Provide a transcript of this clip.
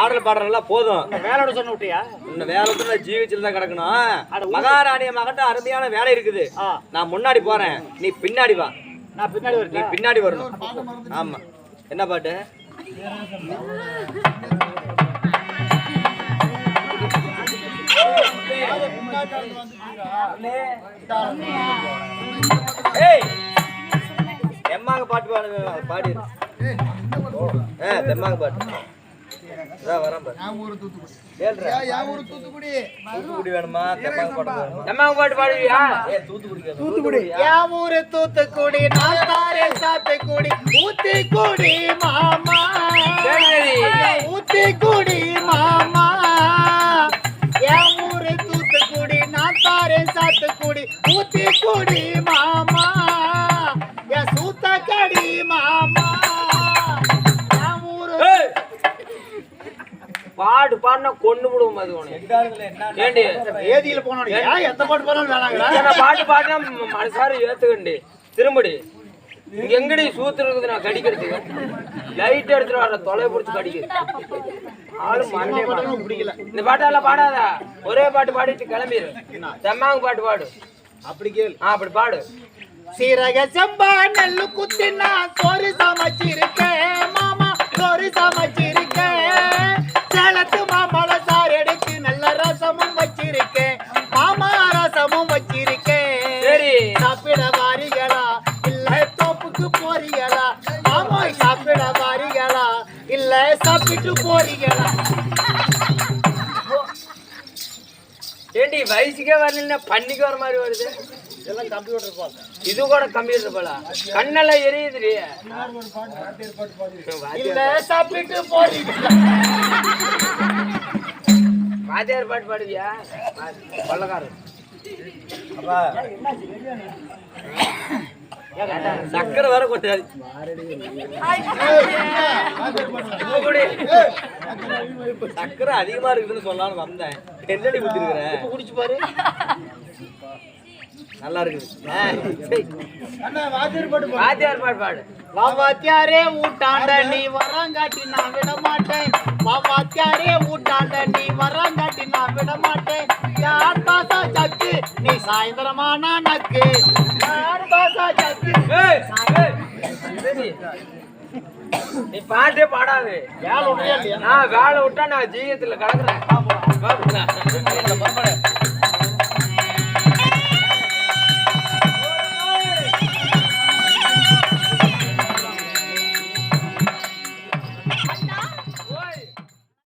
ஆடல் பாடலாம் போதும். வேலையோட சொன்ன விட்டியா? இந்த வேலை ஜீவிச்சுட்டு தான் கிடக்கணும். மகாராணிய மகன்ட்ட அருமையான வேலை இருக்குது. ஆ. நான் முன்னாடி போறேன். நீ பின்னாடி வா. நான் பின்னாடி நீ பின்னாடி வரணும். ஆமா. என்ன பாட்டு? ஏய்! எம்மாங்க பாட்டு பாடுங்க பாடி. பாட்டு தெம்மாங்க பாட்டு. தூத்துக்குடி. சாத்துக்குடி. ஊத்திக்குடி மாமா. ஊத்திக்குடி மாமா. என் ஊரு தூத்துக்குடி. நான் தாரே சாத்துக்குடி. ஊத்திக்குடி மாமா. பாட்டு பாடினா கொண்டு விடுவோம் அது ஏண்டி? ஏதியில போனோம். எந்த பாட்டு இத்தனை பாட்டு பாடினா மனசார ஏத்துக்கண்டி. திரும்படி. இங்க எங்கடி சூத்து இருக்குது நான் கடிக்கிறதுக்கு? லைட் எடுத்துட்டு வர தொலை பிடிச்சி கடிக்குது ஆளு மண்டே பிடிக்கல. இந்த பாட்டெல்லாம் பாடாத. ஒரே பாட்டு பாடிட்டு கிளம்பிடு செம்மாங்க பாட்டு பாடு. அப்படி கேளு. ஆ அப்படி பாடு. சீரக செம்பா நெல்லு குத்தினா சோறு சமைச்சிருக்கேன். வச்சிருக்கேன் சரி. சாப்பிட வாரிகளா? இல்ல தோப்புக்கு போறீங்களா மாமா சாப்பிட வாரிகளா? இல்ல சாப்பிட்டு போறீங்களா ஏண்டி வயசுக்கே வரலன்னா பண்ணிக்கு வர மாதிரி வருது. இதெல்லாம் கம்ப்யூட்டர் பாஸ் இது கூட கம்ப்யூட்டர் போல கண்ணெல்லாம் எரியுதுடி. இல்ல சாப்பிட்டு போறீங்களா வாத்தியார் பாட்டு பாடுவியா? கொள்ளக்காரன். சக்கரை வேற கொட்டாது. சக்கரை அதிகமா இருக்குதுன்னு சொல்லலாம்னு வந்தேன். என்னடி குடிச்சு பாரு நல்லா இருக்குது. வாத்தியார் பாட்டு பாடு. வாத்தியாரே ஊட்டாண்ட நீ வரங்காட்டி நான் விட மாட்டேன் வாத்தியாரே ஊட்டாண்ட நீ வரங்காட்டி நீ சாயந்தரமானா நக்கு. நீ பாட்டே பாடாது. வேலை ஒன்றையா இல்லையா? நான் வேலை விட்டா நான் ஜீவியத்துல கலக்குறேன்